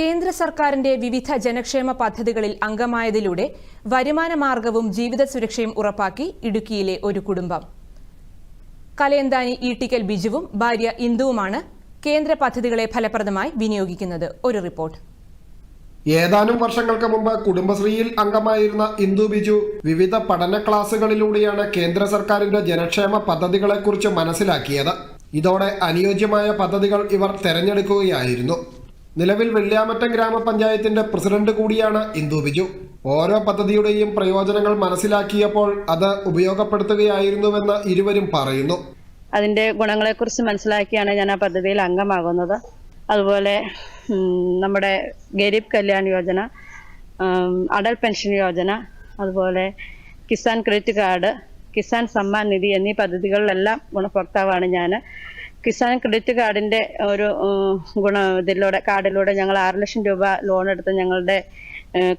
കേന്ദ്ര സർക്കാരിന്റെ വിവിധ ജനക്ഷേമ പദ്ധതികളിൽ അംഗമായതിലൂടെ വരുമാന മാർഗവും ജീവിത സുരക്ഷയും ഉറപ്പാക്കി ഇടുക്കിയിലെ ഒരു കുടുംബം. കലയന്താനി ഈട്ടിക്കൽ ബിജുവും ഭാര്യ ഇന്ദുവുമാണ് കേന്ദ്ര പദ്ധതികളെ ഫലപ്രദമായി വിനിയോഗിക്കുന്നത്. ഒരു റിപ്പോർട്ട്. ഏതാനും വർഷങ്ങൾക്ക് മുമ്പ് കുടുംബശ്രീയിൽ അംഗമായിരുന്ന ഇന്ദു ബിജു വിവിധ പഠന ക്ലാസുകളിലൂടെയാണ് കേന്ദ്ര സർക്കാരിന്റെ ജനക്ഷേമ പദ്ധതികളെക്കുറിച്ച് മനസ്സിലാക്കിയത്. ഇതോടെ അനുയോജ്യമായ പദ്ധതികൾ ഇവർ തെരഞ്ഞെടുക്കുകയായിരുന്നു. നിലവിൽ വെള്ളിയാമറ്റം ഗ്രാമപഞ്ചായത്തിന്റെ പ്രസിഡന്റ് കൂടിയാണ് ഇന്ദു ബിജു. ഓരോ പദ്ധതിയുടെയും പ്രയോജനങ്ങൾ മനസ്സിലാക്കിയപ്പോൾ അത് ഉപയോഗപ്പെടുത്തുകയായിരുന്നുവെന്ന് ഇരുവരും പറയുന്നു. അതിന്റെ ഗുണങ്ങളെക്കുറിച്ച് മനസ്സിലാക്കിയാണ് ഞാൻ ആ പദ്ധതിയിൽ അംഗമാകുന്നത്. അതുപോലെ നമ്മുടെ ഗരീബ് കല്യാൺ യോജന അടൽ പെൻഷൻ യോജന അതുപോലെ കിസാൻ ക്രെഡിറ്റ് കാർഡ് കിസാൻ സമ്മാൻ നിധി എന്നീ പദ്ധതികളിലെല്ലാം ഗുണഭോക്താവാണ് ഞാൻ. കിസാൻ ക്രെഡിറ്റ് കാർഡിന്റെ ഒരു ഗുണ ഇതിലൂടെ കാർഡിലൂടെ ഞങ്ങൾ ആറ് ലക്ഷം രൂപ ലോൺ എടുത്ത് ഞങ്ങളുടെ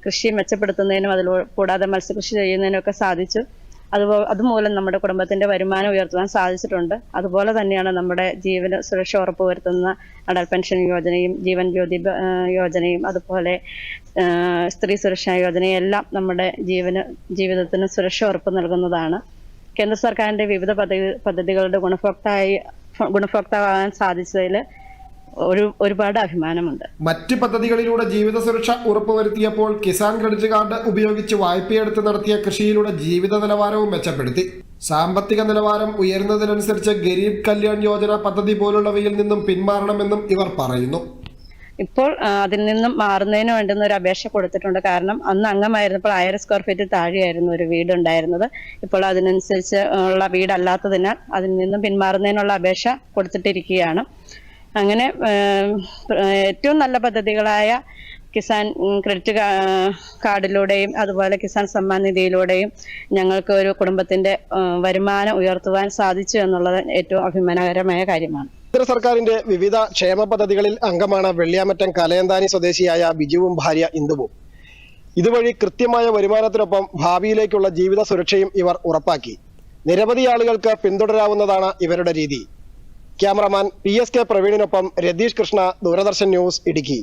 കൃഷി മെച്ചപ്പെടുത്തുന്നതിനും അതിലൂ കൂടാതെ മത്സ്യകൃഷി ചെയ്യുന്നതിനും ഒക്കെ സാധിച്ചു. അതുപോലെ അതുമൂലം നമ്മുടെ കുടുംബത്തിന്റെ വരുമാനം ഉയർത്തുവാൻ സാധിച്ചിട്ടുണ്ട്. അതുപോലെ തന്നെയാണ് നമ്മുടെ ജീവന സുരക്ഷ ഉറപ്പുവരുത്തുന്ന അടൽ പെൻഷൻ യോജനയും ജീവൻ ജ്യോതി യോജനയും അതുപോലെ സ്ത്രീ സുരക്ഷാ യോജനയും എല്ലാം നമ്മുടെ ജീവന് ജീവിതത്തിന് സുരക്ഷ ഉറപ്പ് നൽകുന്നതാണ്. കേന്ദ്ര സർക്കാരിന്റെ വിവിധ പദ്ധതി പദ്ധതികളുടെ ഗുണഭോക്തായി ഗുണഭോക്താവാകാൻ സാധിച്ചതിൽ ഒരു ഒരുപാട് അഭിമാനമുണ്ട്. മറ്റ് പദ്ധതികളിലൂടെ ജീവിത സുരക്ഷ ഉറപ്പുവരുത്തിയപ്പോൾ കിസാൻ ക്രെഡിറ്റ് കാർഡ് ഉപയോഗിച്ച് വായ്പയെടുത്ത് നടത്തിയ കൃഷിയിലൂടെ ജീവിത നിലവാരവും മെച്ചപ്പെടുത്തി. സാമ്പത്തിക നിലവാരം ഉയരുന്നതിനനുസരിച്ച് ഗരീബ് കല്യാൺ യോജന പദ്ധതി പോലുള്ളവയിൽ നിന്നും പിന്മാറണമെന്നും ഇവർ പറയുന്നു. ഇപ്പോൾ അതിൽ നിന്നും മാറുന്നതിന് വേണ്ടുന്ന ഒരു അപേക്ഷ കൊടുത്തിട്ടുണ്ട്. കാരണം അന്ന് അംഗമായിരുന്നപ്പോൾ ആയിരം സ്ക്വയർ ഫീറ്റ് താഴെയായിരുന്നു ഒരു വീട് ഉണ്ടായിരുന്നത് ഇപ്പോൾ അതിനനുസരിച്ച് ഉള്ള വീടല്ലാത്തതിനാൽ അതിൽ നിന്നും പിന്മാറുന്നതിനുള്ള അപേക്ഷ കൊടുത്തിട്ടിരിക്കുകയാണ്. അങ്ങനെ ഏറ്റവും നല്ല പദ്ധതികളായ കിസാൻ ക്രെഡിറ്റ് കാർഡിലൂടെയും അതുപോലെ കിസാൻ സമ്മാൻ നിധിയിലൂടെയും ഞങ്ങൾക്ക് ഒരു കുടുംബത്തിന്റെ വരുമാനം ഉയർത്തുവാൻ സാധിച്ചു എന്നുള്ളത് ഏറ്റവും അഭിമാനകരമായ കാര്യമാണ്. കേന്ദ്ര സർക്കാരിന്റെ വിവിധ ക്ഷേമ പദ്ധതികളിൽ അംഗമാണ് വെള്ളിയാമറ്റം കലയന്താനി സ്വദേശിയായ ബിജുവും ഭാര്യ ഇന്ദുവും. ഇതുവഴി കൃത്യമായ വരുമാനത്തിനൊപ്പം ഭാവിയിലേക്കുള്ള ജീവിത സുരക്ഷയും ഇവർ ഉറപ്പാക്കി. നിരവധി ആളുകൾക്ക് പിന്തുടരാവുന്നതാണ് ഇവരുടെ രീതി. ക്യാമറമാൻ പി എസ് കെ പ്രവീണിനൊപ്പം രതീഷ് കൃഷ്ണ ദൂരദർശൻ ന്യൂസ് ഇടുക്കി.